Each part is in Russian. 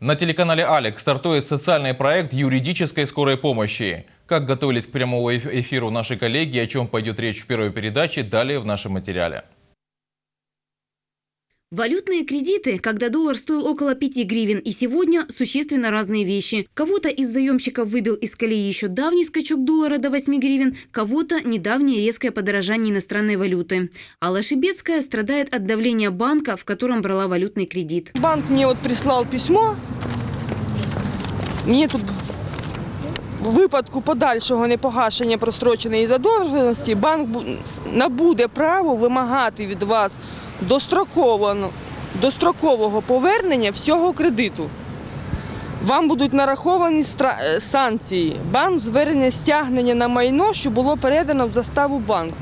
На телеканале «Алик» стартует социальный проект юридической скорой помощи. Как готовились к прямому эф- эфиру наши коллеги, о чем пойдет речь в первой передаче, далее в нашем материале. Валютные кредиты, когда доллар стоил около 5 гривен, и сегодня существенно разные вещи. Кого-то из заемщиков выбил из колеи еще давний скачок доллара до 8 гривен, кого-то недавнее резкое подорожание иностранной валюты. Алла Шибецкая страдает от давления банка, в котором брала валютный кредит. Банк мне вот прислав письмо. Мені тут в випадку подальшого непогашення простроченої задовженості банк бу- набуде право вимагати від вас достроковано, дострокового повернення всього кредиту. Вам будуть нараховані е, санкції. Банк звернення стягнення на майно, що було передано в заставу банку.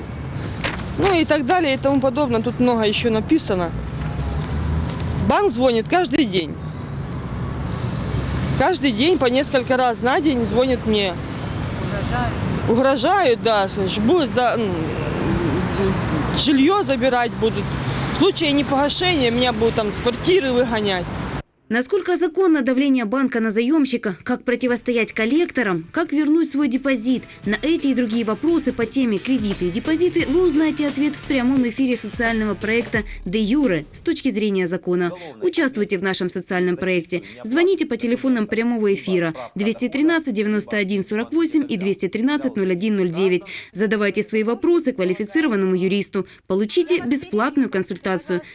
Ну і так далі, і тому подобне. Тут много ще написано. Банк звонит каждый день. Каждый день по несколько раз на день звонят мне. Угрожают? Угрожают, да. ж Будут за, жилье забирать будут. В случае непогашения меня будут там с квартиры выгонять. Насколько законно давление банка на заемщика, как противостоять коллекторам, как вернуть свой депозит? На эти и другие вопросы по теме кредиты и депозиты вы узнаете ответ в прямом эфире социального проекта «Де Юре» с точки зрения закона. Участвуйте в нашем социальном проекте. Звоните по телефонам прямого эфира 213 91 48 и 213 01 09. Задавайте свои вопросы квалифицированному юристу. Получите бесплатную консультацию.